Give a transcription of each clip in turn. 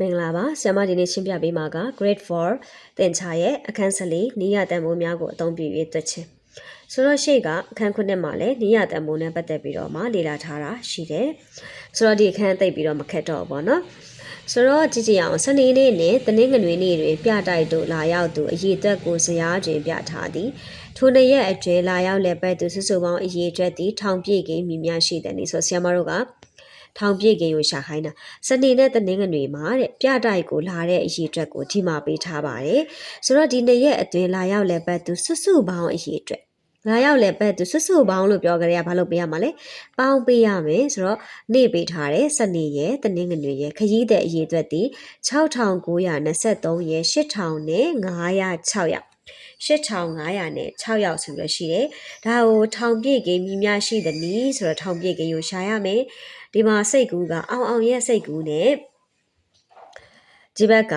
မင်္ဂလာပါဆရာမဒီနေ့ရှင်းပြပေးမှာက grade 4သင်ချာရဲ့အခန်း14နီးရတန်ဖိုးများကိုအသုံးပြု၍တွက်ချင်းဆိုတော့ရှေ့ကအခန်း9မှာလည်းနီးရတန်ဖိုးနဲ့ပတ်သက်ပြီးတော့မှလေ့လာထားတာရှိတယ်ဆိုတော့ဒီအခန်းသိပ်ပြီးတော့မခက်တော့ဘူးပေါ့နော်ဆိုတော့ကြည့်ကြည့်အောင်စနေနေ့နဲ့တနင်္ဂနွေနေ့တွင်ပြတိုက်တို့လာရောက်သူအရေးအတွက်ကိုဇရာတွင်ပြထားသည်ထိုနေ့ရက်အတွင်းလာရောက်လည်းပဲသူစုစုပေါင်းအရေးအတွက်သည်ထောင်ပြည့်ကိန်းမြများရှိတယ်နေဆိုဆရာမတို့က ထောင်ပြည့်ကိန်းကိုရှာခိုင်းတာစနေနဲ့တနင်္ဂနွေမှာတဲ့ပြတိုက်ကိုလာတဲ့အရေးအတွက်ကိုဒီမှာပေးထားပါတယ်ဆိုတော့ဒီနေ့ရက်အတွင်းလာရောက်လည်းပဲသူစုစုပေါင်းအရေးအတွက်လာရောက်လည်းပဲသူစွတ်စွပေါင်းလို့ပြောကြရဘာလို့ပေးရမှာလဲပေါင်းပေးရမယ်ဆိုတော့နေ့ပေးထားတယ်စနေရယ်တနင်္ဂနွေရယ်ခရီးတဲ့အရေးအတွက်ဒီ6923ရယ်8000နဲ့906ရောက်8500နဲ့6ရောက်ဆိုလို့ရှိတယ်။ဒါကိုထောင်ပြည့်ကိန်းမြများရှိသနည်းဆိုတော့ထောင်ပြည့်ကိန်းကိုရှာရမယ်။ ဒီမှာစိတ်ကူးကအောင်အောင်ရဲ့စိတ်ကူးနဲ့ဒီဘက်က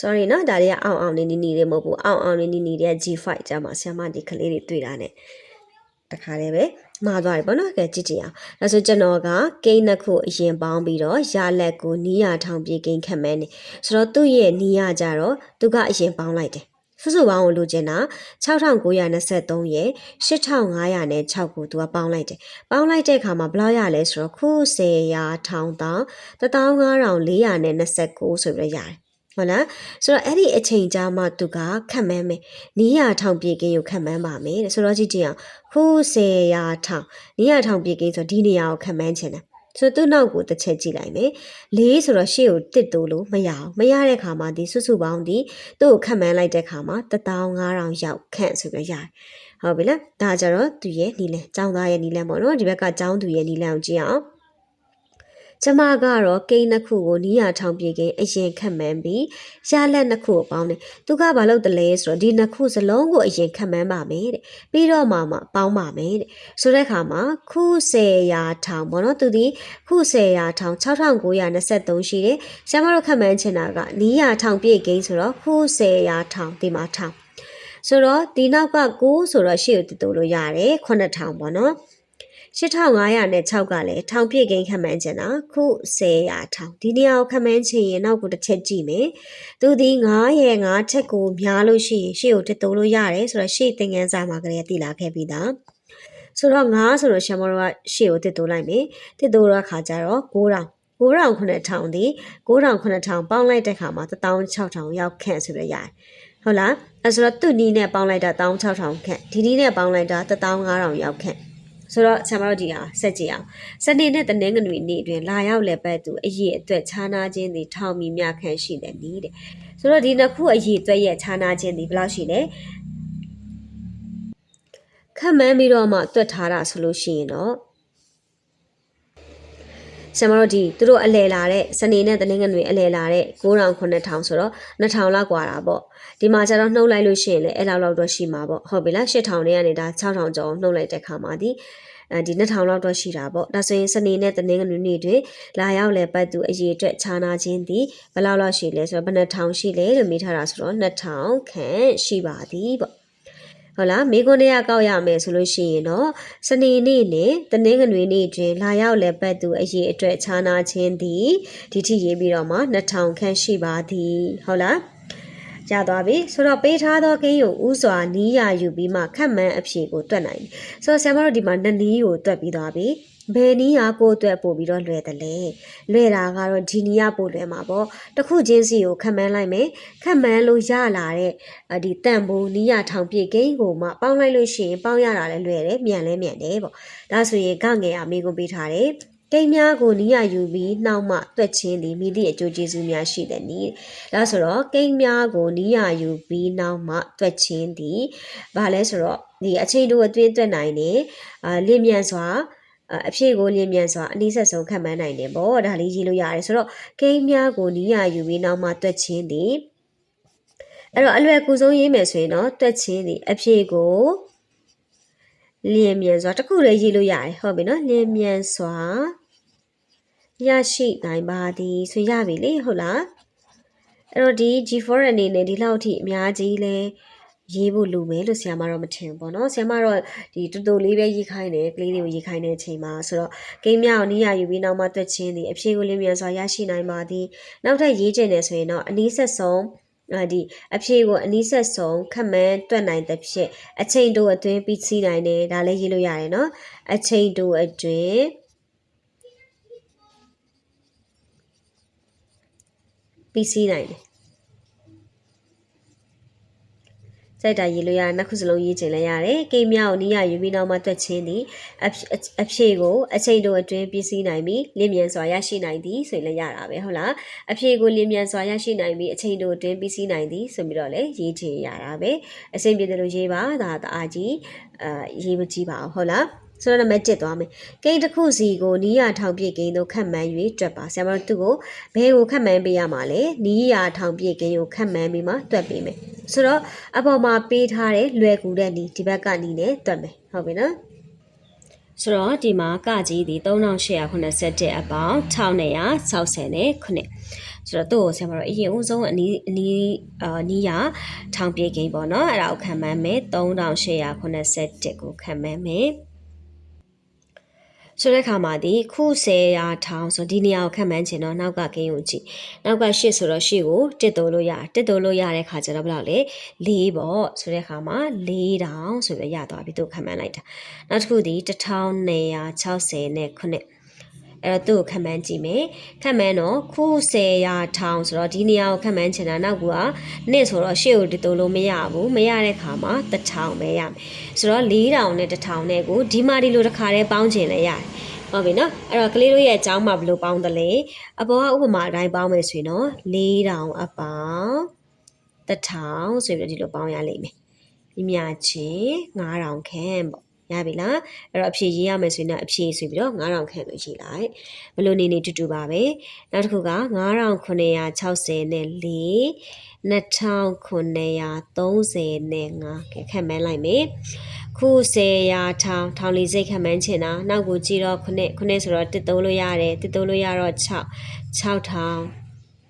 sorry နော်ဒါတွေကအောင်အောင်နေနေနေတွေမဟုတ်ဘူးအောင်အောင်နေနေနေတွေက G5 ကြာမှာဆရာမဒီကလေးတွေတွေ့တာ ਨੇ တခါတည်းပဲမှားသွားပြီပေါ့နော်ကဲကြည့်ကြည့်အောင်ဒါဆိုကျွန်တော်ကကိန်းနှစ်ခုအရင်ပေါင်းပြီးတော့ရလက်ကိုနီးရထောင်ပြေကိန်းခက်မဲနေဆိုတော့သူ့ရဲ့နီးရကြတော့သူကအရင်ပေါင်းလိုက်တယ် စုစုပေါင်းကိုလိုချင်တာ6923ရဲ့8500နဲ့6ကိုသူကပေါင်းလိုက်တယ်။ပေါင်းလိုက်တဲ့အခါမှာဘယ်လောက်ရလဲဆိုတော့ခု10ရာထောင်တောင်15429ဆိုပြီးတော့ရတယ်။ဟုတ်လားဆိုတော့အဲ့ဒီအချိန်ကြာမှသူကခတ်မန်းမယ်နီးရထောင်ပြေကင်းကိုခတ်မန်းပါမယ်တဲ့ဆိုတော့ကြည့်ကြည့်အောင်ခု10ရာထောင်နီးရထောင်ပြေကင်းဆိုဒီနေရာကိုခတ်မန်းချင်တယ် ဆိုသူ့နောက်ကိုတစ်ချက်ကြည့်လိုက်မယ်လေးဆိုတော့ရှေ့ကိုတစ်တိုးလို့မရအောင်မရတဲ့ခါမှာဒီစုစုပေါင်းဒီသူ့ကိုခတ်မန်းလိုက်တဲ့ခါမှာ15000ရောက်ခန့်ဆိုပြီးရတယ်ဟုတ်ပြီလားဒါကြတော့သူရဲ့နီလန်ចောင်းသားရဲ့နီလန်ပေါ့နော်ဒီဘက်ကចောင်းသူရဲ့နီလန်ကိုကြည့်အောင် ကျမကတော့ကိန်းနှစ်ခုကိုနီးရထောင်ပြေကိန်းအရင်ခတ်မှန်းပြီးရလက်နှစ်ခုကိုပေါင်းတယ်။သူကဘာလို့တလဲဆိုတော့ဒီနှစ်ခုစလုံးကိုအရင်ခတ်မှန်းပါမယ်တဲ့။ပြီးတော့မှမှပေါင်းပါမယ်တဲ့။ဆိုတဲ့အခါမှာခု10ရာထောင်ပေါ့နော်သူဒီခု10ရာထောင်6923ရှိတယ်။ဆရာမတို့ခတ်မှန်းချင်တာကနီးရထောင်ပြေကိန်းဆိုတော့ခု10ရာထောင်ဒီမှာထောင်ဆိုတော့ဒီနောက်က9ဆိုတော့ရှေ့ကိုတည်လို့ရတယ်9000ပေါ့နော်။ 8500နဲ့6ကလည်းထောင်ပြည့်ကိန်းခန့်မှန်းချင်တာခု10ရာထောင်ဒီနေရာကိုခန့်မှန်းချင်ရင်နောက်ကိုတစ်ချက်ကြည့်မယ်သူဒီ9ရဲ့9ချက်ကိုများလို့ရှိရင်ရှေ့ကိုတစ်တုံးလို့ရတယ်ဆိုတော့ရှေ့သင်ခန်းစာမှာကလေးတည်လာခဲ့ပြီးသားဆိုတော့9ဆိုတော့ရှမ်မောတို့ကရှေ့ကိုတစ်တုံးလိုက်မယ်တစ်တုံးရခါကျတော့9000 9000 9000ဒီ9000 9000ပေါင်းလိုက်တဲ့ခါမှာ16000ရောက်ခန့်ဆိုပြီးရတယ်ဟုတ်လားအဲဆိုတော့သူ့နီးနဲ့ပေါင်းလိုက်တာ16000ခန့်ဒီနီးနဲ့ပေါင်းလိုက်တာ15000ရောက်ခန့် ဆိုတော့ဆရာမတို့ဒီဟာဆက်ကြည့်အောင်စနေနဲ့တနင်္ဂနွေနေ့အတွင်းလာရောက်လည်းပတ်သူအရေးအတွက်ခြားနာခြင်းတွေထောင်မီမြခန့်ရှိတယ်နီးတဲ့ဆိုတော့ဒီနှစ်ခုအရေးအတွက်ရဲ့ခြားနာခြင်းတွေဘယ်လောက်ရှိလဲခန့်မှန်းပြီးတော့မှတွက်ထားတာဆိုလို့ရှိရင်တော့ ဆရာမတို့ဒီသူတို့အလဲလာတဲ့စနေနဲ့တနင်္ဂနွေအလဲလာတဲ့9000 9000ဆိုတော့2000လောက်กว่าတာပေါ့ဒီမှာကျတော့နှုတ်လိုက်လို့ရှိရင်လည်းအဲ့လောက်လောက်တော့ရှိမှာပေါ့ဟုတ်ပြီလား8000နဲ့ကနေဒါ6000ကျော်နှုတ်လိုက်တဲ့ခါမှာဒီအဲဒီ2000လောက်တော့ရှိတာပေါ့ဒါဆိုရင်စနေနဲ့တနင်္ဂနွေနေ့တွေလာရောက်လဲပတ်သူအရေးအတွက်ခြားနာခြင်းဒီဘယ်လောက်လောက်ရှိလဲဆိုတော့ဘယ်နှထောင်ရှိလဲလို့မေးထားတာဆိုတော့2000ခန့်ရှိပါသည်ပေါ့ ဟုတ်လားမိခွန်းတွေကကောက်ရမယ်ဆိုလို့ရှိရင်တော့စနေနေ့နဲ့တနင်္ဂနွေနေ့တွင်လာရောက်လဲပတ်သူအရေးအတွက်ခြားနာခြင်းသည်ဒီထိရေးပြီးတော့မှ2000ခန့်ရှိပါသည်ဟုတ်လားရသွားပြီဆိုတော့ပေးထားသောကိန်းကိုဥစွာနီးရယူပြီးမှခတ်မှန်းအဖြေကိုတွက်နိုင်ပြီဆိုတော့ဆရာမတို့ဒီမှာနှစ်နီးကိုတွက်ပြီးသွားပြီ ဘယ်နီးဟာကိုအတွက်ပို့ပြီးတော့လွယ်တယ်လဲလွယ်တာကတော့ဒီနီးရပို့လွယ်မှာပေါ့တခုချင်းစီကိုခတ်မှန်းလိုက်မယ်ခတ်မှန်းလို့ရလာတဲ့ဒီတန်ဖိုးနီးရထောင်ပြည့်ကိန်းကိုမှပေါင်းလိုက်လို့ရှိရင်ပေါင်းရတာလည်းလွယ်တယ်မြန်လည်းမြန်တယ်ပေါ့ဒါဆိုရင်ကငယ်အမေကိုပေးထားတယ်ကိန်းများကိုနီးရယူပြီးနှောက်မှတွက်ချင်းသည်မိသည့်အကျိုးကျေးဇူးများရှိသည်နည်းဒါဆိုတော့ကိန်းများကိုနီးရယူပြီးနှောက်မှတွက်ချင်းသည်ဘာလဲဆိုတော့ဒီအချိန်တို့အတွင်းတွက်နိုင်တယ်အာလင်းမြန်စွာ အဖြစ်ကိုလင်းမြန်စွာအနည်းဆက်ဆုံးခံမှန်းနိုင်တယ်ပေါ့ဒါလေးရေးလို့ရတယ်ဆိုတော့ကိန်းများကိုနီးရယူပြီးနောက်မှတွက်ချင်းသည်အဲ့တော့အလွယ်ကူဆုံးရေးမယ်ဆိုရင်တော့တွက်ချင်းသည်အဖြစ်ကိုလျင်မြန်စွာတခုလည်းရေးလို့ရတယ်ဟုတ်ပြီနော်လျင်မြန်စွာရရှိနိုင်ပါသည်ဆိုရပြီလေဟုတ်လားအဲ့တော့ဒီ G4 အနေနဲ့ဒီလောက်ထိအများကြီးလဲ ရေးဖို့လိုမယ်လို့ဆရာမတော့မထင်ဘူးပေါ့နော်ဆရာမတော့ဒီတူတူလေးပဲရေးခိုင်းတယ်ကလေးတွေကိုရေးခိုင်းတဲ့အချိန်မှာဆိုတော့ကိန်းမြောက်နီးရယူပြီးနောက်မှတွက်ချင်းသည်အဖြေကိုလင်းမြန်စွာရရှိနိုင်ပါသည်နောက်ထပ်ရေးချင်တယ်ဆိုရင်တော့အနည်းဆက်ဆုံးအာဒီအဖြေကိုအနည်းဆက်ဆုံးခက်မှန်းတွက်နိုင်တဲ့ဖြစ်အချိန်တိုအတွင်းပြီးစီးနိုင်တယ်ဒါလည်းရေးလို့ရတယ်နော်အချိန်တိုအတွင်းပြီးစီးနိုင်တယ် စိုက်တာရေးလို့ရနှစ်ခုစလုံးရေးချင်လည်းရတယ်။ကိန်းမြောက်နီးရယူပြီးနောက်မှတွက်ချင်းသည်အဖြအဖြေကိုအချိန်တိုအတွင်းပြီးစီးနိုင်ပြီးလင်းမြန်စွာရရှိနိုင်သည်ဆိုရင်လည်းရတာပဲဟုတ်လား။အဖြေကိုလင်းမြန်စွာရရှိနိုင်ပြီးအချိန်တိုအတွင်းပြီးစီးနိုင်သည်ဆိုပြီးတော့လည်းရေးချင်ရတာပဲ။အဆင်ပြေတယ်လို့ရေးပါဒါတအားကြီးအာရေးမကြည့်ပါဘူးဟုတ်လား။ ဆိုတော့နံပါတ်1သွားမယ်။ကိန်းတစ်ခုစီကိုနီးရထောင်ပြည့်ကိန်းတို့ခတ်မှန်း၍တွက်ပါ။ဆရာမတို့သူ့ကိုဘယ်ကိုခတ်မှန်းပေးရမှာလဲ။နီးရထောင်ပြည့်ကိန်းကိုခတ်မှန်းပြီးမှတွက်ပေးမယ်။ဆိုတော့အပေါ်မှာပေးထားတဲ့လွယ်ကူတဲ့နီးဒီဘက်ကနီးနဲ့တွက်မယ်။ဟုတ်ပြီနော်။ဆိုတော့ဒီမှာကကြီးဒီ3881အပေါင်း1960နဲ့ခုနှစ်ဆိုတော့သူ့ကိုဆရာမတို့အရင်ဦးဆုံးအနီးအနီးအာနီးရထောင်ပြေကိန်းပေါ့နော်အဲ့ဒါကိုခံမှန်းမယ်3881ကိုခံမှန်းမယ် ဆိုတဲ့အခါမှာဒီခု10ရာထောင်ဆိုဒီနေရာကိုခန့်မှန်းချင်တော့နောက်ကကင်းကိုကြည့်နောက်က8ဆိုတော့8ကိုတစ်တိုးလို့ရတစ်တိုးလို့ရတဲ့ခါကျတော့ဘယ်လောက်လဲ4ပေါ့ဆိုတဲ့အခါမှာ4တောင်ဆိုပြီးရသွားပြီသူခန့်မှန်းလိုက်တာနောက်တစ်ခုဒီ1260နဲ့ခုနှစ် အဲ့တော့သူ့ကိုခန့်မှန်းကြည့်မယ်ခန့်မှန်းတော့ခု10ရာထောင်ဆိုတော့ဒီနေရာကိုခန့်မှန်းချင်တာနောက်ကနှစ်ဆိုတော့ရှေ့ကိုတတူလို့မရဘူးမရတဲ့ခါမှာ1000ပဲရမယ်ဆိုတော့4000နဲ့1000နဲ့ကိုဒီမှာဒီလိုတစ်ခါတည်းပေါင်းချင်လဲရတယ်ဟုတ်ပြီနော်အဲ့တော့ကလေးတို့ရဲ့အကြောင်းမှာဘယ်လိုပေါင်းသလဲအပေါ်ကဥပမာအတိုင်းပေါင်းမယ်ဆိုရင်တော့4000အပေါင်း1000ဆိုပြီးတော့ဒီလိုပေါင်းရလိမ့်မယ်ဒီမြချင်း9000ခန့်ပေါ့ ရပြီလားအဲ့တော့အဖြေရေးရမယ်ဆိုရင်တော့အဖြေဆိုပြီးတော့9000ခန့်လို့ရေးလိုက်ဘလို့နေနေတူတူပါပဲနောက်တစ်ခုက9960နဲ့4 2930နဲ့5ခက်မှန်းလိုက်မယ်ခု10ရာထောင်ထောင်လေးစိတ်ခက်မှန်းချင်တာနောက်ကိုကြည့်တော့ခုနှစ်ခုနှစ်ဆိုတော့တစ်သုံးလို့ရတယ်တစ်သုံးလို့ရတော့6 6ထောင်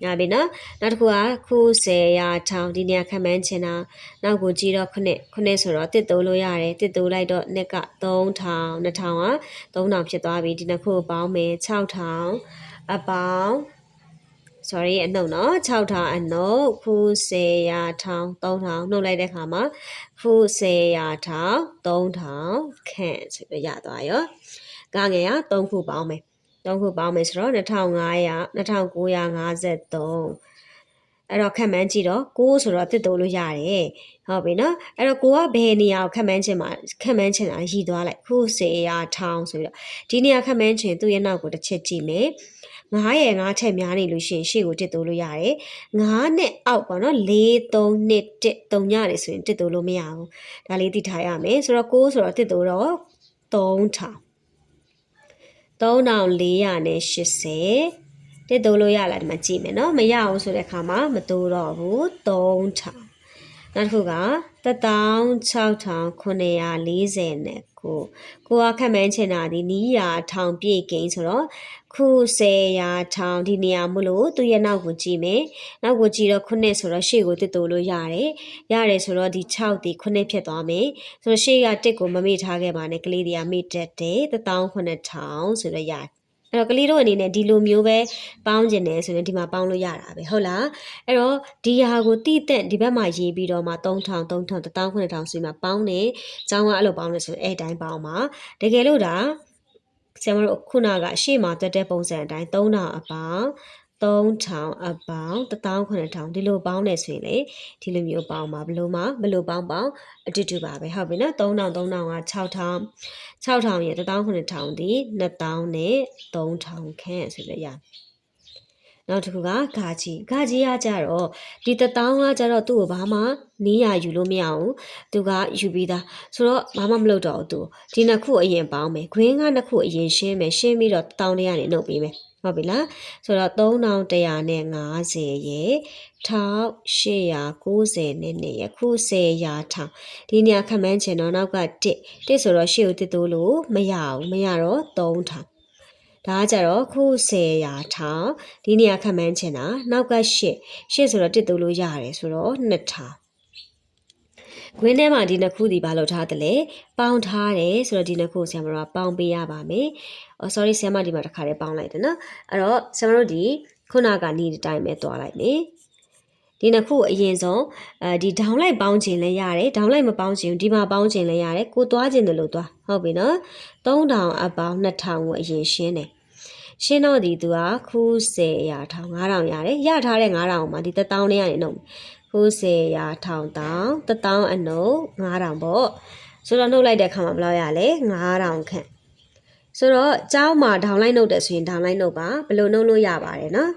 ရပြီနော်နောက်တစ်ခုကခု10ရာထောင်ဒီနေရာခက်မှန်းချင်တာနောက်ကိုကြည့်တော့ခုနှစ်ခုနှစ်ဆိုတော့တစ်သုံးလို့ရတယ်တစ်သုံးလိုက်တော့နှစ်က3000 2000က3000ဖြစ်သွားပြီဒီနှစ်ခုကိုပေါင်းမယ်6000အပေါင်း sorry အနှုတ်နော်6000အနှုတ်ခု10ရာထောင်3000နှုတ်လိုက်တဲ့ခါမှာခု10ရာထောင်3000ခန့်ဆိုပြီးရသွားရောကငယ်က3ခုပေါင်းမယ် 3ခုပေါင်းမယ်ဆိုတော့2500 2953အဲ့တော့ခက်မှန်းကြည့်တော့6ဆိုတော့တစ်တိုးလို့ရတယ်ဟုတ်ပြီနော်အဲ့တော့ကိုကဘယ်နေရာကိုခက်မှန်းချင်မှာခက်မှန်းချင်တာရည်သွားလိုက်ခုစေရာထောင်းဆိုပြီးတော့ဒီနေရာခက်မှန်းချင်သူ့ရဲ့နောက်ကိုတစ်ချက်ကြည့်မယ်9ရဲ့9ချက်များနေလို့ရှိရင်ရှေ့ကိုတစ်တိုးလို့ရတယ်9နဲ့အောက်ပေါ့နော်4 3 2 1 3ညနေဆိုရင်တစ်တိုးလို့မရဘူးဒါလေးသိထားရမယ်ဆိုတော့6ဆိုတော့တစ်တိုးတော့3ထောင် 3480တစ်တိုးလို့ရလားဒီမှာကြည့်မယ်နော်မရအောင်ဆိုတဲ့အခါမှာမတိုးတော့ဘူး3000နောက်တစ်ခုက16940နဲ့ကိုကိုကခက်မှန်းချင်တာဒီနီးရာထောင်ပြည့်ကိန်းဆိုတော့ ခု10ရာထောင်ဒီနေရာမလို့သူ့ရဲ့နောက်ကိုကြည့်မယ်နောက်ကိုကြည့်တော့ခုနှစ်ဆိုတော့ရှေ့ကိုတစ်တူလို့ရတယ်ရတယ်ဆိုတော့ဒီ6ဒီခုနှစ်ဖြစ်သွားမယ်ဆိုတော့ရှေ့ကတစ်ကိုမမေ့ထားခဲ့ပါနဲ့ကလေးတွေကမေ့တက်တယ်19000ဆိုတော့ရတယ်အဲ့တော့ကလေးတို့အနေနဲ့ဒီလိုမျိုးပဲပေါင်းကျင်တယ်ဆိုရင်ဒီမှာပေါင်းလို့ရတာပဲဟုတ်လားအဲ့တော့ဒီဟာကိုတိတက်ဒီဘက်မှာရေးပြီးတော့မှ3000 3000 19000ဆိုရင်မှပေါင်းတယ်။ကျောင်းကအဲ့လိုပေါင်းလို့ဆိုရင်အဲ့တိုင်းပေါင်းပါ။တကယ်လို့ဒါ ဆရာမတို့ခုနကအရှိမတက်တဲ့ပုံစံအတိုင်း3000အပေါင်း3000အပေါင်း18000ဒီလိုပေါင်းနေဆိုရင်လေဒီလိုမျိုးပေါင်းပါဘလို့မှဘလို့ပေါင်းပေါင်းအတူတူပါပဲဟုတ်ပြီနော်3000 3000က6000 6000ရဲ့18000ဒီ2000နဲ့3000ခန့်ဆိုပြီးရ နောက်တစ်ခုကဂါကြီးဂါကြီးကကြတော့ဒီတထောင်ကကြတော့သူ့ကိုဘာမှနီးရယူလို့မရဘူးသူကယူပြီးသားဆိုတော့ဘာမှမလုပ်တော့ဘူးသူဒီနှစ်ခုအရင်ပေါင်းမယ် green ကနှစ်ခုအရင်ရှင်းမယ်ရှင်းပြီးတော့တထောင်လေးကနေနှုတ်ပေးမယ်ဟုတ်ပြီလားဆိုတော့3150ရဲ့1890နဲ့နဲ့ရခု10ရာထောင်ဒီနေရာခန့်မှန်းချင်တော့နောက်က1 1ဆိုတော့ရှေ့ကိုတစ်တိုးလို့မရဘူးမရတော့3ထောင် ဒါကကြတော့ခု10ရာထောင်ဒီနေရာခန့်မှန်းချင်တာနောက်က8 8ဆိုတော့တစ်တိုးလို့ရတယ်ဆိုတော့2ထောင်ခွင်းထဲမှာဒီနှစ်ခုဒီဘာလို့ထားတယ်လဲပေါင်းထားတယ်ဆိုတော့ဒီနှစ်ခုကိုဆရာမတို့ကပေါင်းပေးရပါမယ်။အော် sorry ဆရာမဒီမှာတစ်ခါလေးပေါင်းလိုက်တယ်နော်။အဲ့တော့ဆရာမတို့ဒီခုနကနီးတဲ့အတိုင်းပဲတွားလိုက်မယ်။ ဒီနှစ်ခုအရင်ဆုံးအဲဒီဒေါင်းလိုက်ပေါင်းခြင်းလည်းရတယ်ဒေါင်းလိုက်မပေါင်းခြင်းဒီမှာပေါင်းခြင်းလည်းရတယ်ကိုသွားခြင်းတယ်လို့သွားဟုတ်ပြီနော်3000အပေါင်း2000ကိုအရင်ရှင်းတယ်ရှင်းတော့ဒီသူကခု10ရာထောင်9000ရတယ်ရထားတဲ့9000မှာဒီ1000လေးကနေနှုတ်ခု10ရာထောင်တောင်း1000အနုပ်9000ပေါ့ဆိုတော့နှုတ်လိုက်တဲ့အခါမှာဘယ်လောက်ရလဲ9000ခန့်ဆိုတော့ကျောင်းမှာဒေါင်းလိုက်နှုတ်တယ်ဆိုရင်ဒေါင်းလိုက်နှုတ်ပါဘယ်လိုနှုတ်လို့ရပါတယ်နော်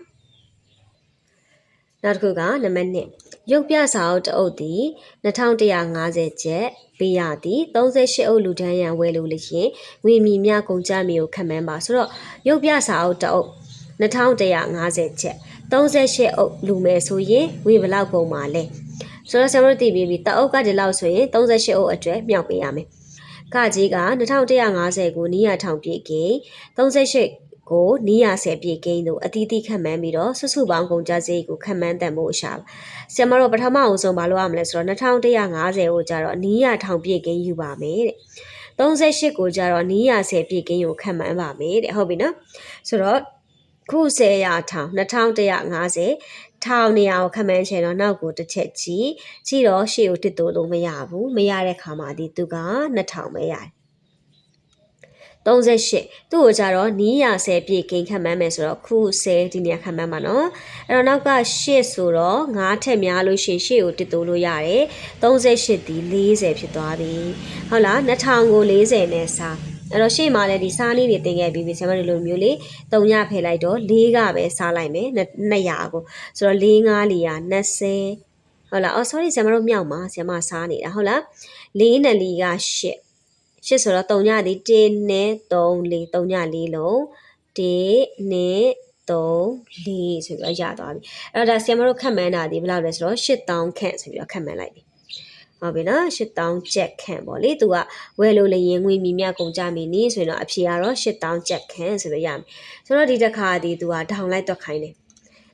နောက်တစ်ခုကနံပါတ်1ရုပ်ပြစာအုပ်တအုပ်သည်2150ကျပ်ပေးရသည်38အုပ်လူဒန်းရန်ဝယ်လို့လျင်ငွေမီမြကုန်ကြမီကိုခံမှန်းပါဆိုတော့ရုပ်ပြစာအုပ်တအုပ်2150ကျပ်38အုပ်လူမယ်ဆိုရင်ငွေဘယ်လောက်ကုန်ပါလဲဆိုတော့ဆရာတို့သိပြီးပြီတအုပ်ကဒီလောက်ဆိုရင်38အုပ်အတွက်မြောက်ပေးရမယ်ကကြီးက2150ကိုနီးရထောင်ပြည့်ကင်း38 ကိုနီးရ10ပြည့်ကင်းတို့အတီးတီးခံမှန်းပြီးတော့စုစုပေါင်းကုန်ကြစရိတ်ကိုခံမှန်းတန်ဖို့ရှာပါဆရာမတို့ပထမအဆုံးမလုပ်ရမလဲဆိုတော့2150ကိုကြတော့နီးရထောင်ပြည့်ကင်းယူပါမယ်တဲ့38ကိုကြတော့နီးရ10ပြည့်ကင်းကိုခံမှန်းပါမယ်တဲ့ဟုတ်ပြီနော်ဆိုတော့ခု10ရာထောင်2150ထောင်နေရာကိုခမန်းချင်တော့နောက်ကိုတစ်ချက်ကြည့်ကြည့်တော့ရှေ့ကိုတစ်တိုးလို့မရဘူးမရတဲ့ခါမှာဒီသူက2000ပဲရတယ် 38သူ့ကိုကြတော့နီးရ10ပြည့်ကိန်းခံမှန်းမယ်ဆိုတော့ခု10ဒီနေရာခံမှန်းပါနော်အဲ့တော့နောက်က8ဆိုတော့9ထက်များလို့ရှိရင်8ကိုတစ်တိုးလို့ရတယ်38ဒီ40ဖြစ်သွားပြီဟုတ်လား2000ကို40နဲ့စားအဲ့တော့ရှေ့မှာလည်းဒီစားလေးတွေတင်ခဲ့ပြီးပြီဆရာမတို့လိုမျိုးလေး3ညဖယ်လိုက်တော့4ကပဲစားလိုက်မယ်200ကိုဆိုတော့4 5 420ဟုတ်လားအော် sorry ဆရာမတို့မြောက်မှာဆရာမစားနေတာဟုတ်လား4နဲ့4က8 8ဆိုတော့3ညသည်1နဲ့3 4 3ည4လုံး1နဲ့3 4ဆိုပြီးတော့ရသွားပြီအဲ့တော့ဒါဆီယမတို့ခန့်မှန်းတာဒီဘယ်လောက်လဲဆိုတော့8000ခန့်ဆိုပြီးတော့ခန့်မှန်းလိုက်ပြီဟုတ်ပြီနော်8000ကျက်ခန့်ပေါ့လေသူကဝယ်လို့လည်းရင်ငွေမြမြကုန်ကြမီနီးဆိုရင်တော့အဖြေကတော့8000ကျက်ခန့်ဆိုပြီးရမယ်ဆိုတော့ဒီတစ်ခါဒီသူကဒေါင်လိုက်တော့ခိုင်းတယ်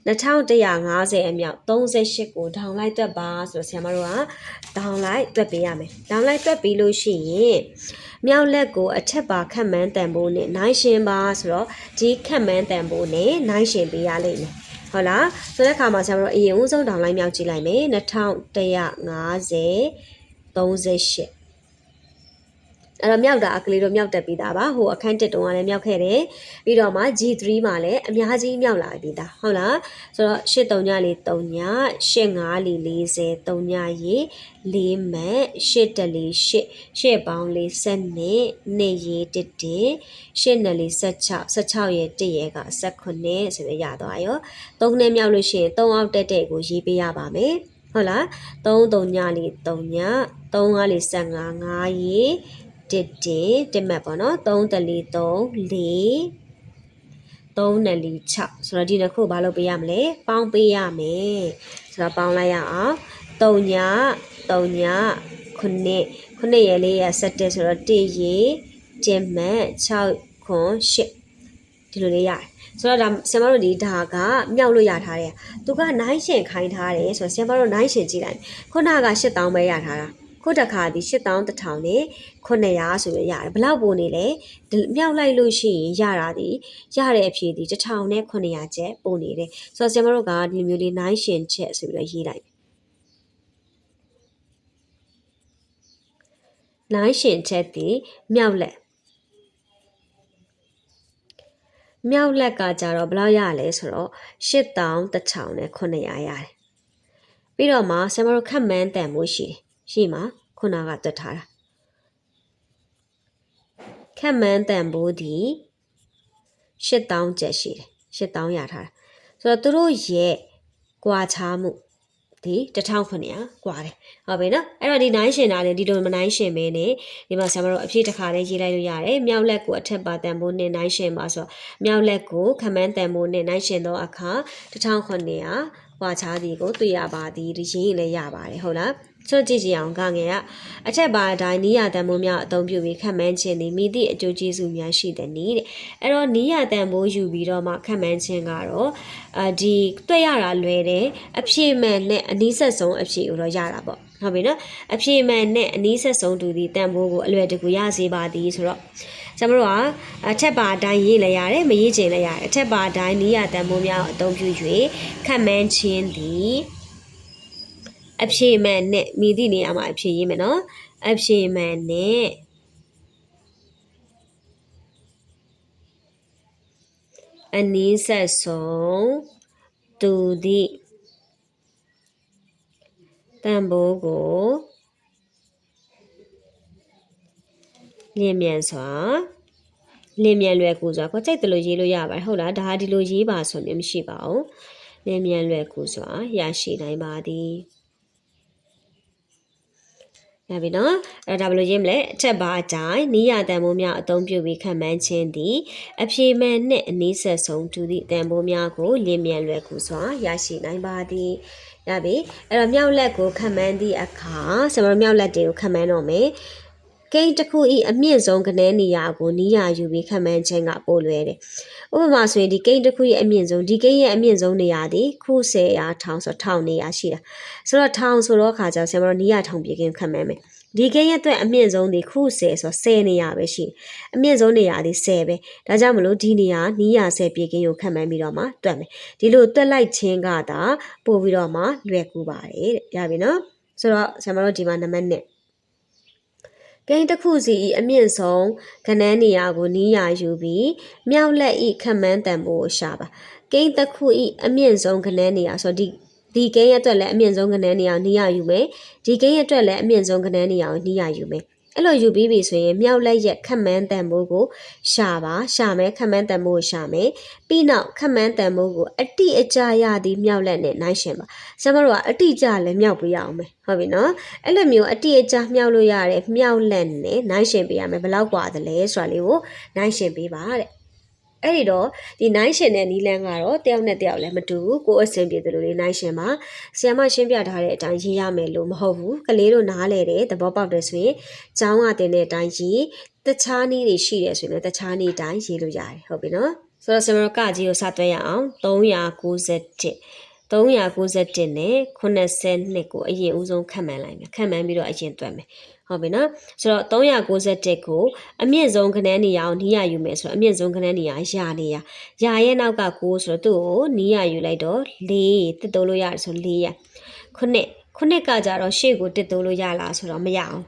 2150အမြောက်38ကိုဒေါင်လိုက်တွက်ပါဆိုတော့ဆရာမတို့ကဒေါင်လိုက်တွက်ပေးရမယ်ဒေါင်လိုက်တွက်ပြီးလို့ရှိရင်မြောက်လက်ကိုအထက်ပါခတ်မှန်းတန်ဖို့နဲ့နိုင်ရှင်ပါဆိုတော့ဒီခတ်မှန်းတန်ဖို့နဲ့နိုင်ရှင်ပေးရလိမ့်မယ်ဟုတ်လားဆိုတဲ့အခါမှာဆရာမတို့အရင်ဦးဆုံးဒေါင်လိုက်မြောက်ကြည့်လိုက်မယ်2150 38 အဲ့တော့မြောက်တာအကလေးတော့မြောက်တက်ပြီးသားပါဟိုအခန်းတစ်တုံးကလည်းမြောက်ခဲ့တယ်ပြီးတော့မှ G3 မှာလည်းအများကြီးမြောက်လာပြီးသားဟုတ်လားဆိုတော့8 3ညလေး3ည8 5လေး40 3ညရေ4မတ်8တလေး8 8ပေါင်းလေး7နဲ့2ရေ1တင်8နဲ့လေး16 16ရေ1ရေက19ဆိုပြီးရသွားရော3နဲ့မြောက်လို့ရှိရင်3အောက်တက်တဲ့ကိုရေးပေးရပါမယ်ဟုတ်လား3 3ညလေး3ည3 5လေး15 5ရေ တစ်တစ်တစ်မှတ်ပေါ့နော်3တလီ3 4 3နဲ့လီ6ဆိုတော့ဒီနှစ်ခုဘာလုပ်ပေးရမလဲပေါင်းပေးရမယ်ဆိုတော့ပေါင်းလိုက်ရအောင်3ည3ည9 9ရလေးရ17ဆိုတော့1ရေ1မှတ်6ခွန်8ဒီလိုလေးရတယ်ဆိုတော့ဒါဆရာမတို့ဒီဒါကမြောက်လို့ရထားတယ်သူကနိုင်ရှင်ခိုင်းထားတယ်ဆိုတော့ဆရာမတို့နိုင်ရှင်ကြည့်လိုက်ခုနက8000ပဲရထားတာ ခုတခါဒီ8000တထောင်နဲ့900ဆိုရရတယ်ဘလောက်ပိုနေလဲမြောက်လိုက်လို့ရှိရင်ရတာဒီရတဲ့အဖြေဒီ1000နဲ့900ကျက်ပိုနေတယ်ဆိုတော့ဆရာမတို့ကဒီမျိုးလေးနိုင်ရှင်ချက်ဆိုပြီးတော့ရေးလိုက်နိုင်ရှင်ချက်ဒီမြောက်လက်မြောက်လက်ကကြတော့ဘယ်လောက်ရလဲဆိုတော့8000တထောင်နဲ့900ရတယ်ပြီးတော့မှဆရာမတို့ခက်မှန်းတန်မှုရှိတယ် ရှိမှာခုနကတွက်ထားတာခက်မှန်းတန်ဖို့ဒီ8000ကျက်ရှိတယ်8000ရထားတာဆိုတော့သူတို့ရဲ့ကွာခြားမှုဒီ1900กว่าတယ်ဟုတ်ပြီနော်အဲ့တော့ဒီနိုင်ရှင်တာလည်းဒီလိုမနိုင်ရှင်ပဲနဲ့ဒီမှာဆရာမတို့အဖြစ်တစ်ခါလေးရေးလိုက်လို့ရတယ်မြောက်လက်ကိုအထက်ပါတန်ဖို့နဲ့နိုင်ရှင်ပါဆိုတော့မြောက်လက်ကိုခမန်းတန်ဖို့နဲ့နိုင်ရှင်သောအခါ1900 ကွာခြားသည်ကိုတွေ့ရပါသည်ဒီရင်းလည်းရပါတယ်ဟုတ်လားစွန့်ကြည့်ကြည့်အောင်ကငယ်ကအထက်ပါအတိုင်းနီးရတန်မိုးများအသုံးပြုပြီးခန့်မှန်းခြင်းသည်မိသည့်အကျိုးကျေးဇူးများရှိတဲ့နည်းတဲ့အဲ့တော့နီးရတန်မိုးယူပြီးတော့မှခန့်မှန်းခြင်းကတော့အာဒီတွေ့ရတာလွယ်တယ်အဖြေမှန်နဲ့အနည်းဆက်ဆုံးအဖြေကိုတော့ရတာပေါ့ဟုတ်ပြီနော်အဖြေမှန်နဲ့အနည်းဆက်ဆုံးတူသည့်တန်ဖိုးကိုအလွယ်တကူရစေပါသည်ဆိုတော့ ကျွန်တော်တို့ကအထက်ပါအတိုင်းရေးလည်းရတယ်မရေးချင်လည်းရတယ်အထက်ပါအတိုင်းနီးရတန်ဖိုးများကိုအသုံးပြု၍ခန့်မှန်းခြင်းသည်အဖြေမှန်နဲ့မိသည့်နေရာမှာအဖြေရေးမယ်နော်အဖြေမှန်နဲ့အနည်းဆက်ဆုံးတူသည့်တန်ဖိုးကို လျင်မြန်စွာလျင်မြန်လွယ်ကူစွာကိုကြိုက်တယ်လို့ရေးလို့ရပါတယ်ဟုတ်လားဒါဟာဒီလိုရေးပါဆိုရင်မရှိပါဘူးလျင်မြန်လွယ်ကူစွာရရှိနိုင်ပါသည်ရပြီနော်အဲ့ဒါဘယ်လိုရေးမလဲအထက်ပါအတိုင်းနီးရတန်ဖိုးများအသုံးပြုပြီးခံမှန်းခြင်းသည်အဖြေမှန်နှင့်အနည်းဆက်ဆုံးတူသည့်တန်ဖိုးများကိုလျင်မြန်လွယ်ကူစွာရရှိနိုင်ပါသည်ရပြီအဲ့တော့မြောက်လက်ကိုခံမှန်းသည့်အခါကျွန်တော်မြောက်လက်တွေကိုခံမှန်းတော့မယ် ကိန်းတစ်ခုဤအမြင့်ဆုံးကနေနေရာကိုနီးရယူပြီးခံမှန်းခြင်းကပိုလွယ်တယ်ဥပမာဆိုရင်ဒီကိန်းတစ်ခုရဲ့အမြင့်ဆုံးဒီကိန်းရဲ့အမြင့်ဆုံးနေရာဒီခု10ရာထောင်ဆိုထောင်နေရာရှိတာဆိုတော့ထောင်ဆိုတော့ခါကျဆရာမတို့နီးရထောင်ပြေကင်းခံမှန်းမယ်ဒီကိန်းရဲ့အတွက်အမြင့်ဆုံးဒီခု10ဆို10နေရာပဲရှိအမြင့်ဆုံးနေရာဒီ10ပဲဒါကြောင့်မလို့ဒီနေရာနီးရ10ပြေကင်းကိုခံမှန်းပြီးတော့မှတွက်မယ်ဒီလိုတွက်လိုက်ခြင်းကသာပို့ပြီးတော့မှလွယ်ကူပါတယ်တဲ့ရပြီနော်ဆိုတော့ဆရာမတို့ဒီမှာနံပါတ်1 ကိန်းတစ်ခုစီဤအမြင့်ဆုံးကဏ္ဍနေရာကိုနီးရာယူပြီးမြောက်လက်ဤခန့်မှန်းတန်ဖိုးကိုရှာပါကိန်းတစ်ခုဤအမြင့်ဆုံးကဏ္ဍနေရာဆိုတော့ဒီဒီကိန်းရဲ့အတွက်လည်းအမြင့်ဆုံးကဏ္ဍနေရာကိုနီးရာယူမယ်ဒီကိန်းရဲ့အတွက်လည်းအမြင့်ဆုံးကဏ္ဍနေရာကိုနီးရာယူမယ် အဲ့လိုယူပြီးပြီဆိုရင်မြောက်လက်ရက်ခက်မှန်းတန်မိုးကိုရှာပါရှာမယ်ခက်မှန်းတန်မိုးကိုရှာမယ်ပြီးနောက်ခက်မှန်းတန်မိုးကိုအတိအကျရသည်မြောက်လက်နဲ့နိုင်ရှင်ပါဆရာမတို့ကအတိအကျလည်းမြောက်ပေးရအောင်မယ်ဟုတ်ပြီနော်အဲ့လိုမျိုးအတိအကျမြောက်လို့ရတဲ့မြောက်လက်နဲ့နိုင်ရှင်ပေးရမယ်ဘယ်လောက်กว่าသလဲဆိုတာလေးကိုနိုင်ရှင်ပေးပါတဲ့ အဲ့ဒီတော့ဒီနိုင်ရှင်တဲ့နီလန်းကတော့တယောက်နဲ့တယောက်လည်းမတူဘူးကိုယ်အဆင်ပြေတယ်လို့လေးနိုင်ရှင်ပါဆီယမရှင်းပြထားတဲ့အတိုင်းရေးရမယ်လို့မဟုတ်ဘူးကလေးတို့နားလဲတယ်သဘောပေါက်တယ်ဆိုရင်ကျောင်းကတင်တဲ့အတိုင်းရေးတခြားနည်းတွေရှိတယ်ဆိုရင်လည်းတခြားနည်းအတိုင်းရေးလို့ရတယ်ဟုတ်ပြီနော်ဆိုတော့ဆမရကကြီးကိုစသွဲရအောင်391 391နဲ့82ကိုအရင်ဦးဆုံးခန့်မှန်းလိုက်မယ်ခန့်မှန်းပြီးတော့အရင်တွက်မယ် ဟုတ်ပြီနော်ဆိုတော့391ကိုအမြင့်ဆုံးခဏန်းနေရအောင်နီးရယူမယ်ဆိုတော့အမြင့်ဆုံးခဏန်းနေရရာနေရရာရဲ့နောက်က6ဆိုတော့သူ့ကိုနီးရယူလိုက်တော့4တစ်တိုးလို့ရတယ်ဆို4ရခုနှစ်ခုနှစ်ကကြတော့ရှေ့ကိုတစ်တိုးလို့ရလားဆိုတော့မရအောင်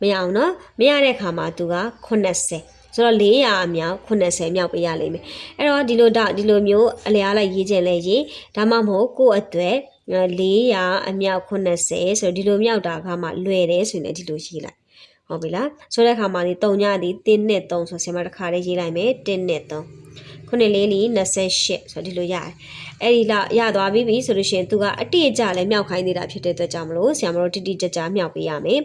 မရအောင်နော်မရတဲ့ခါမှာသူက80ဆိုတော့400အမြောက်80မြောက်ပေးရလိမ့်မယ်အဲ့တော့ဒီလိုတော့ဒီလိုမျိုးအလျားလိုက်ရေးခြင်းလဲရေးဒါမှမဟုတ်ကိုယ့်အတွက် 400အမြောက်80ဆိုတော့ဒီလိုမြောက်တာကမှလွယ်တယ်ဆိုရင်လည်းဒီလိုရေးလိုက်ဟုတ်ပြီလားဆိုတဲ့အခါမှာဒီ3ညဒီ1နဲ့3ဆိုဆင်မတစ်ခါလေးရေးလိုက်မယ်1နဲ့3ခုနှစ်လေးလီ28ဆိုတော့ဒီလိုရတယ်အဲ့ဒီလောက်ရသွားပြီပြီဆိုလို့ရှိရင်သူကအတိအကျလည်းမြောက်ခိုင်းနေတာဖြစ်တဲ့အတွက်ကြောင့်မလို့ဆရာမတို့တိတိကျကျမြောက်ပေးရမယ်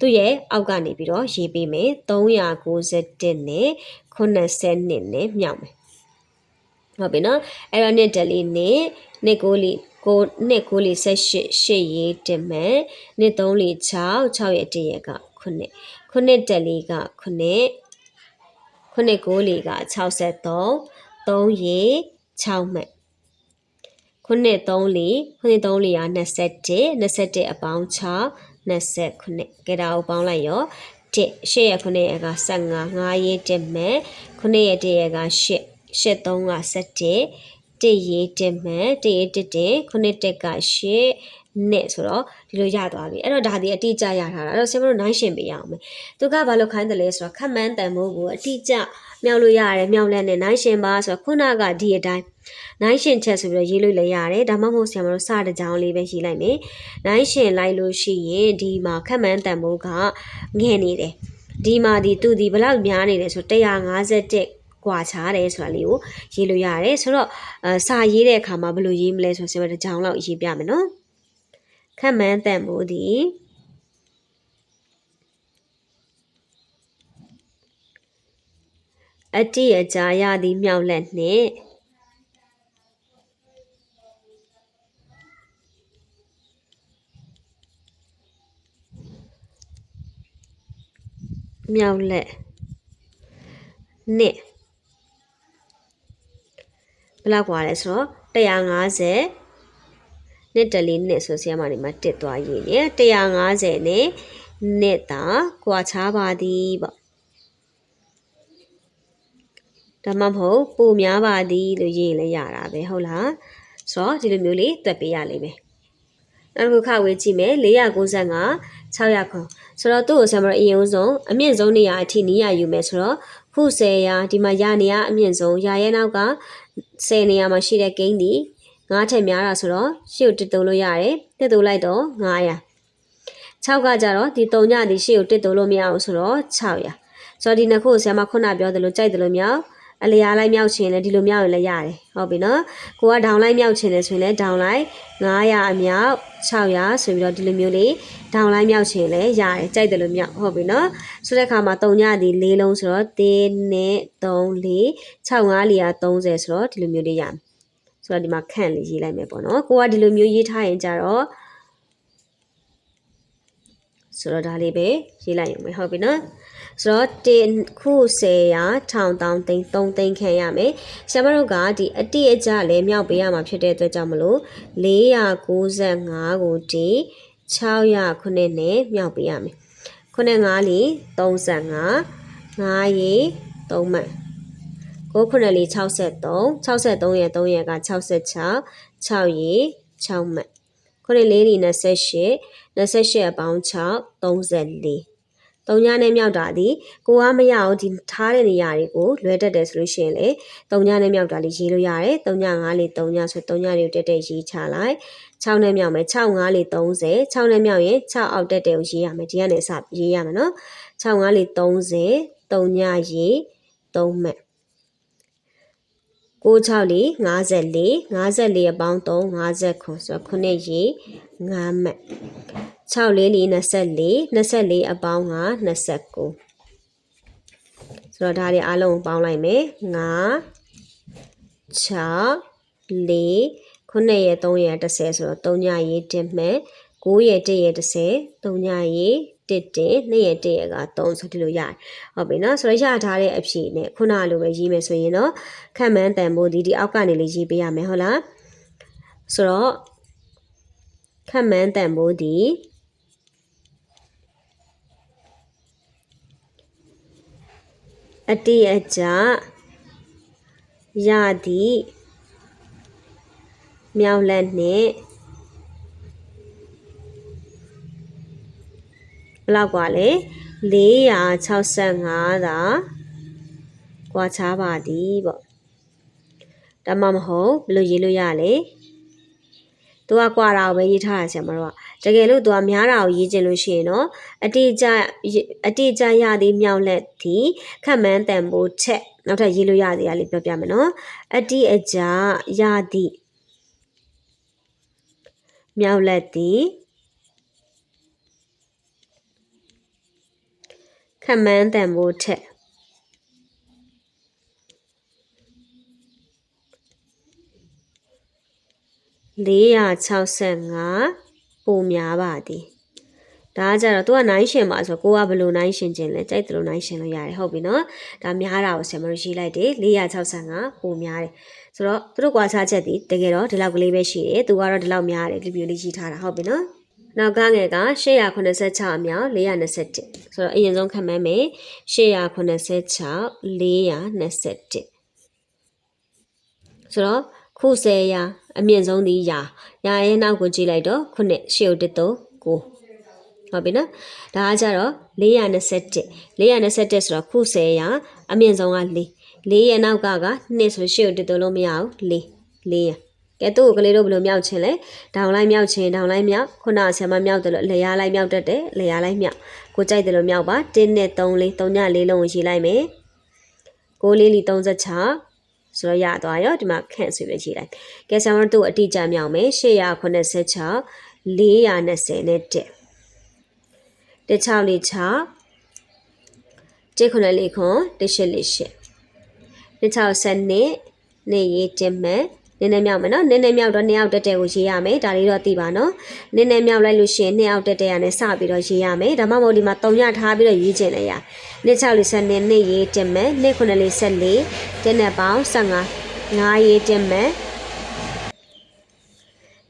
သူရဲ့အောက်ကနေပြီးတော့ရေးပေးမယ်391နဲ့90နဲ့မြောက်မယ်ဟုတ်ပြီနော်အဲ့တော့နှစ်တလေးနဲ့နှစ်ကိုလီ ကိုနှစ်ကိုလီ78ရှစ်ရေးတင်မယ်နှစ်3လီ6 6ရဲ့တရက်က9ခုနှစ်တက်လေးက9ခုနှစ်ကိုလီက63 3ရေ6မှတ်ခုနှစ်3လီခုနှစ်3လီက21 21အပေါင်း6 29ကဲဒါကိုပေါင်းလိုက်ရော1ရှစ်ရခုနှစ်ရက15 5ရေ1မှတ်ခုနှစ်ရတရက8 8 3က17 တရေးတင်မှန်တရေးတစ်တင်ခုနှစ်တက်က8နဲ့ဆိုတော့ဒီလိုရသွားပြီအဲ့တော့ဒါဒီအတိအကျရထားတာအဲ့တော့ဆင်မတို့နိုင်ရှင်ပေးရအောင်မယ်သူကဘာလို့ခိုင်းတယ်လဲဆိုတော့ခက်မှန်းတန်မိုးကိုအတိအကျမြောက်လို့ရတယ်မြောက်လက်နဲ့နိုင်ရှင်ပါဆိုတော့ခုနကဒီအတိုင်းနိုင်ရှင်ချက်ဆိုပြီးတော့ရေးလို့လည်းရတယ်ဒါမှမဟုတ်ဆင်မတို့စတဲ့ကြောင်းလေးပဲရေးလိုက်မယ်နိုင်ရှင်လိုက်လို့ရှိရင်ဒီမှာခက်မှန်းတန်မိုးကငဲ့နေတယ်ဒီမှာဒီသူဒီဘလောက်များနေတယ်ဆို151 ကွာချားတယ်ဆိုတာလေးကိုရေးလို့ရတယ်ဆိုတော့အစာရေးတဲ့အခါမှာဘယ်လိုရေးမလဲဆိုတော့ဆရာတို့ကြောင်လောက်ရေးပြမယ်နော်ခက်မှန်းတန်ဖို့ဒီအတိအကြာရသည့်မြောက်လက်နှင့်မြောက်လက်နှစ် ဘယ်လောက်กว่าလဲဆိုတော့150 နှစ်တလေးနှစ်ဆိုဆရာမတွေမှာတစ်သွားရေးနေ150နဲ့နှစ်သာကွာခြားပါသည်ပေါ့ဒါမှမဟုတ်ပိုများပါသည်လို့ရေးလည်းရတာပဲဟုတ်လားဆိုတော့ဒီလိုမျိုးလေးတွက်ပေးရလိမ့်မယ်နောက်တစ်ခုခါဝေးကြည့်မယ်495 600ခွန်ဆိုတော့သူ့ကိုဆရာမတို့အရင်ဆုံးအမြင့်ဆုံးနေရာအထိနီးရယူမယ်ဆိုတော့ခု10ရာဒီမှာရာနေရအမြင့်ဆုံးရာရဲ့နောက်က 10နေရာမှာရှိတဲ့ဂိမ်းဒီ9ထက်များတာဆိုတော့ရှေ့ကိုတစ်တုံလို့ရတယ်တစ်တုံလိုက်တော့900 6ကကြတော့ဒီ3ညဒီရှေ့ကိုတစ်တုံလို့မရဘူးဆိုတော့600ဆိုတော့ဒီနှစ်ခုကိုဆရာမခုနပြောသလိုကြိုက်တယ်လို့မြောက် အလျားလိုက်မြောက်ချင်လည်းဒီလိုမြောက်ရင်လည်းရတယ်ဟုတ်ပြီနော်ကိုကဒေါင်လိုက်မြောက်ချင်တယ်ဆိုရင်လည်းဒေါင်လိုက်900အမြောက်600ဆိုပြီးတော့ဒီလိုမျိုးလေးဒေါင်လိုက်မြောက်ချင်လည်းရတယ်ကြိုက်တယ်လို့မြောက်ဟုတ်ပြီနော်ဆိုတဲ့အခါမှာ3ညဒီ4လုံးဆိုတော့1နဲ့3 4 6 5လီယာ30ဆိုတော့ဒီလိုမျိုးလေးရမယ်ဆိုတော့ဒီမှာခန့်လေးရေးလိုက်မယ်ပေါ့နော်ကိုကဒီလိုမျိုးရေးထားရင်ကြတော့ဆိုတော့ဒါလေးပဲရေးလိုက်ရုံပဲဟုတ်ပြီနော် ဆိုတော့တင်ခု10ရာထောင်တောင်းသိန်း3သိန်းခံရမယ်ဆရာမတို့ကဒီအတိအကျလည်းမြောက်ပေးရမှာဖြစ်တဲ့အတွက်ကြောင့်မလို့495ကိုဒီ600ခုနှစ်နဲ့မြောက်ပေးရမယ်ခုနှစ်5လီ35 5ရေ3မှတ်ကိုခုနှစ်လီ63 63ရဲ့3ရက်က66 6ရေ6မှတ်ခုနှစ်လေးလီ28 28အပေါင်း6 34 တုံညာနဲ့မြောက်တာဒီကိုကမရအောင်ဒီထားတဲ့နေရာတွေကိုလွဲတက်တယ်ဆိုလို့ရှိရင်လေတုံညာနဲ့မြောက်တာလေးရေးလို့ရတယ်တုံညာ9လေးတုံညာဆိုတုံညာလေးကိုတက်တက်ရေးချလိုက်6နဲ့မြောက်မယ်6 5လေး30 6နဲ့မြောက်ရင်6အောက်တက်တယ်ကိုရေးရမယ်ဒီကနေစရေးရမယ်နော်6 5လေး30တုံညာရေး3မှတ်96လေး54 54အပေါင်း3 50ခုဆိုတော့ခုနှစ်ရေ9မှတ် 6လေးလေး24 24အပေါင်းက29ဆိုတော့ဒါတွေအားလုံးပေါင်းလိုက်မယ်9 6 4ခုနှစ်ရဲ့3ရဲ့30ဆိုတော့3ညရေး1မှတ်9ရဲ့1ရဲ့30 3ညရေးတစ်တင်နှစ်ရက်တစ်ရက်က3ဆိုဒီလိုရတယ်ဟုတ်ပြီနော်ဆိုတော့ရထားတဲ့အဖြေနဲ့ခုနလိုပဲရေးမယ်ဆိုရင်တော့ခန့်မှန်းတန်ဖို့ဒီဒီအောက်ကနေလေးရေးပေးရမယ်ဟုတ်လားဆိုတော့ခန့်မှန်းတန်ဖို့ဒီ အတိအကျရသည့်မြောက်လက်နှင့်ဘလောက်กว่าလဲ465သာกว่าချားပါသည်ပေါ့ဒါမှမဟုတ်ဘယ်လိုရေးလို့ရလဲ သူကကွာတာကိုပဲရေးထားရဆရာမတို့ကတကယ်လို့သူကများတာကိုရေးချင်လို့ရှိရင်တော့အတိအကျအတိအကျရသည်မြောက်လက်သည်ခက်မှန်းတန်ဖို့ချက်နောက်ထပ်ရေးလို့ရသေးရလေးပြောပြမယ်နော်အတိအကျရသည်မြောက်လက်သည်ခက်မှန်းတန်ဖို့ထက် 465ပိုများပါသည်ဒါကကြတော့ तू ကနိုင်ရှင်ပါဆိုကိုကဘယ်လိုနိုင်ရှင်ခြင်းလဲကြိုက်တယ်လို့နိုင်ရှင်လို့ရတယ်ဟုတ်ပြီနော်ဒါများတာကိုဆရာမတို့ရေးလိုက်တယ်465ပိုများတယ်ဆိုတော့သူတို့ကွာခြားချက်ဒီတကယ်တော့ဒီလောက်ကလေးပဲရှိတယ်သူကတော့ဒီလောက်များတယ်ဒီမျိုးလေးရေးထားတာဟုတ်ပြီနော်နောက်ကငယ်က886အမြောက်421ဆိုတော့အရင်ဆုံးခံမှန်းမယ်886 421ဆိုတော့ ခု10ရာအမြင့်ဆုံးဒီရာရာရဲ့နောက်ကိုကြည့်လိုက်တော့ခုနှစ်ရှေ့ကိုတစ်တော့ကိုဟုတ်ပြီနော်ဒါကကြတော့421 421ဆိုတော့ခု10ရာအမြင့်ဆုံးက4 4ရဲ့နောက်ကက2ဆိုရှေ့ကိုတစ်တော့လို့မရဘူး4 4ရာကဲသူ့ကိုကလေးတို့ဘယ်လိုမြောက်ချင်းလဲဒေါင်လိုက်မြောက်ချင်းဒေါင်လိုက်မြောက်ခုနဆရာမမြောက်တယ်လို့လျားလိုက်မြောက်တတ်တယ်လျားလိုက်မြောက်ကိုကြိုက်တယ်လို့မြောက်ပါ1နဲ့3လေး3ညလေးလုံးကိုရေးလိုက်မယ်6လေးလီ36 ဆိုတော့ရသွားရောဒီမှာခန့်ဆွေပဲရေးလိုက်ကဲဆရာမတို့အတိအကျမြောက်မယ်886 420နဲ့တက်1646 19လေးခွန်1848 260နဲ့နေရေးတင်မဲ့ နည်းနည်းမြောက်မယ်နော်နည်းနည်းမြောက်တော့နှစ်ယောက်တက်တဲ့ကိုရေးရမယ်ဒါလေးတော့သိပါနော်နည်းနည်းမြောက်လိုက်လို့ရှိရင်နှစ်ယောက်တက်တဲ့ရနဲ့စပြီးတော့ရေးရမယ်ဒါမှမဟုတ်ဒီမှာ၃ညထားပြီးတော့ရေးချင်လည်းရနှစ်6လေးဆက်နှစ်နှစ်ရေးတင်မယ်နှစ်9လေးဆက်၄တင်းနဲ့ပေါင်း15 9ရေးတင်မယ်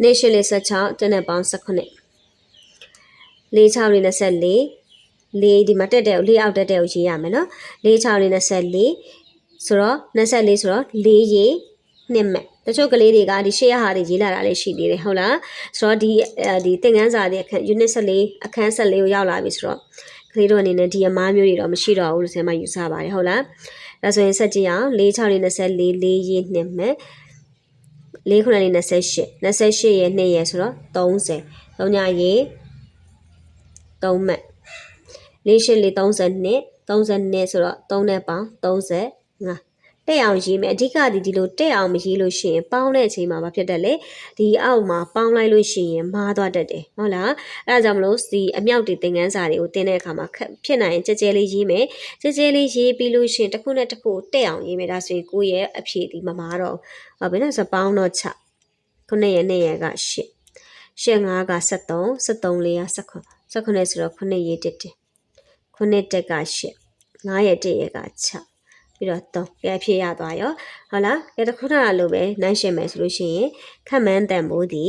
နေ့ရှစ်လေး16တက်နဲ့ပေါင်း19လေး6လေး24လေးဒီမှာတက်တဲ့လေးအောက်တက်တဲ့ကိုရေးရမယ်နော်လေး6လေး24ဆိုတော့24ဆိုတော့လေးရေ နှစ်မဲ့တချို့ကလေးတွေကဒီရှေ့ရဟာတွေရေးလာတာလည်းရှိသေးတယ်ဟုတ်လားဆိုတော့ဒီအဲဒီသင်ခန်းစာတွေအခန်း unit 14အခန်း14ကိုရောက်လာပြီဆိုတော့ကလေးတို့အနေနဲ့ဒီအမားမျိုးတွေတော့မရှိတော့ဘူးလို့ဆရာမယူဆပါတယ်ဟုတ်လားဒါဆိုရင်ဆက်ကြည့်အောင်4 6လေး24လေးရေနှစ်မဲ့4ခုလေး28 28ရဲ့2ရဲ့ဆိုတော့30 3ညရေ3မှတ်4ရှစ်လေး32 32ဆိုတော့3နဲ့ပေါင်း35 တက်အောင်ရေးမယ်အဓိကဒီဒီလိုတက်အောင်မရေးလို့ရှိရင်ပေါင်းတဲ့အချိန်မှာမဖြစ်တတ်လေဒီအောက်မှာပေါင်းလိုက်လို့ရှိရင်မားသွားတတ်တယ်ဟုတ်လားအဲဒါကြောင့်မလို့ဒီအမြောက်တွေသင်ခန်းစာတွေကိုတင်တဲ့အခါမှာဖြစ်နိုင်ရင်ကြဲကြဲလေးရေးမယ်ကြဲကြဲလေးရေးပြီးလို့ရှိရင်တစ်ခုနဲ့တစ်ခုတက်အောင်ရေးမယ်ဒါဆိုရင်ကိုယ့်ရဲ့အဖြေဒီမမားတော့ဟုတ်ပြီနော်ဆိုပေါင်းတော့6ခုနှစ်ရက်နှစ်ရက်က8ရှစ်5က73 73လေးက19 19ဆိုတော့ခုနှစ်ရက်တက်တယ်ခုနှစ်တက်က8 9ရက်တက်ရက်က6 ပြီးတော့3ကဲဖြည့်ရသွားရောဟုတ်လားကဲတခုနကလိုပဲနိုင်ရှင်းမယ်ဆိုလို့ရှိရင်ခက်မှန်းတန်မိုးဒီ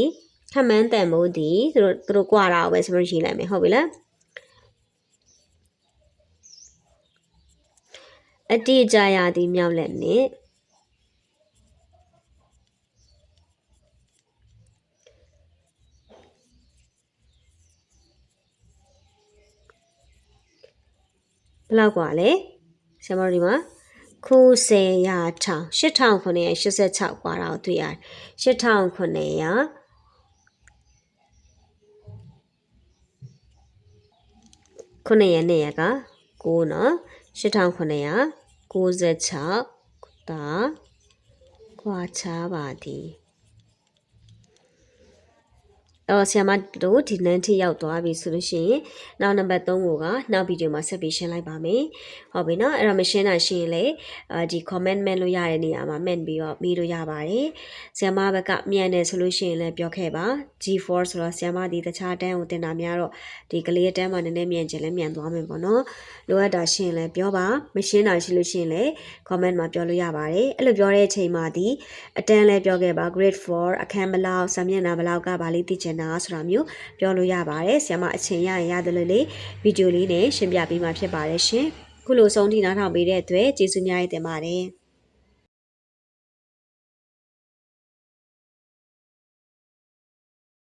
ခက်မှန်းတန်မိုးဒီသူတို့သူတို့ကြွားတာကိုပဲဆိုလို့ရေးလိုက်မယ်ဟုတ်ပြီလားအတိအကျရသည်မြောက်လက်နဲ့ဘယ်လောက်กว่าလဲဆရာမတို့ဒီမှာ ခု10ရာထောင်8986กว่าတာကိုတွေ့ရတယ်8900ခုနှစ်ရက်နှစ်ရက်က9เนาะ8996ဒါခွာချပါသည် တော့ဆီယမတို့ဒီနန်းထိရောက်သွားပြီဆိုလို့ရှိရင်နောက်နံပါတ်3ကိုကနောက်ဗီဒီယိုမှာဆက်ပြီးရှင်းလိုက်ပါမယ်။ဟုတ်ပြီနော်အဲ့တော့မရှင်းတာရှင်းရင်လေဒီ comment မဲ့လို့ရတဲ့နေရာမှာ men ပြီးတော့ပြီးလို့ရပါတယ်။ဆီယမဘက်ကမြန်တယ်ဆိုလို့ရှိရင်လည်းပြောခဲ့ပါ G4 ဆိုတော့ဆီယမဒီတခြားတန်းကိုတင်တာများတော့ဒီကလေးတန်းမှာနည်းနည်းမြန်ချင်လည်းမြန်သွားမယ်ပေါ့နော်။လိုအပ်တာရှင်းလည်းပြောပါမရှင်းတာရှိလို့ရှိရင်လည်း comment မှာပြောလို့ရပါတယ်။အဲ့လိုပြောတဲ့အချိန်မှာဒီအတန်းလည်းပြောခဲ့ပါ grade 4အခန်းဘလောက်စာမျက်နှာဘလောက်ကဗာလေးသိချင်တာဆိုတာမျိုးပြောလို့ရပါတယ်ဆရာမအချိန်ရရင်ရတယ်လို့လေဗီဒီယိုလေးနဲ့ရှင်းပြပေးမှာဖြစ်ပါတယ်ရှင်ခုလိုဆုံးထိနားထောင်ပေးတဲ့အတွက်ကျေးဇူးများတင်ပါတယ်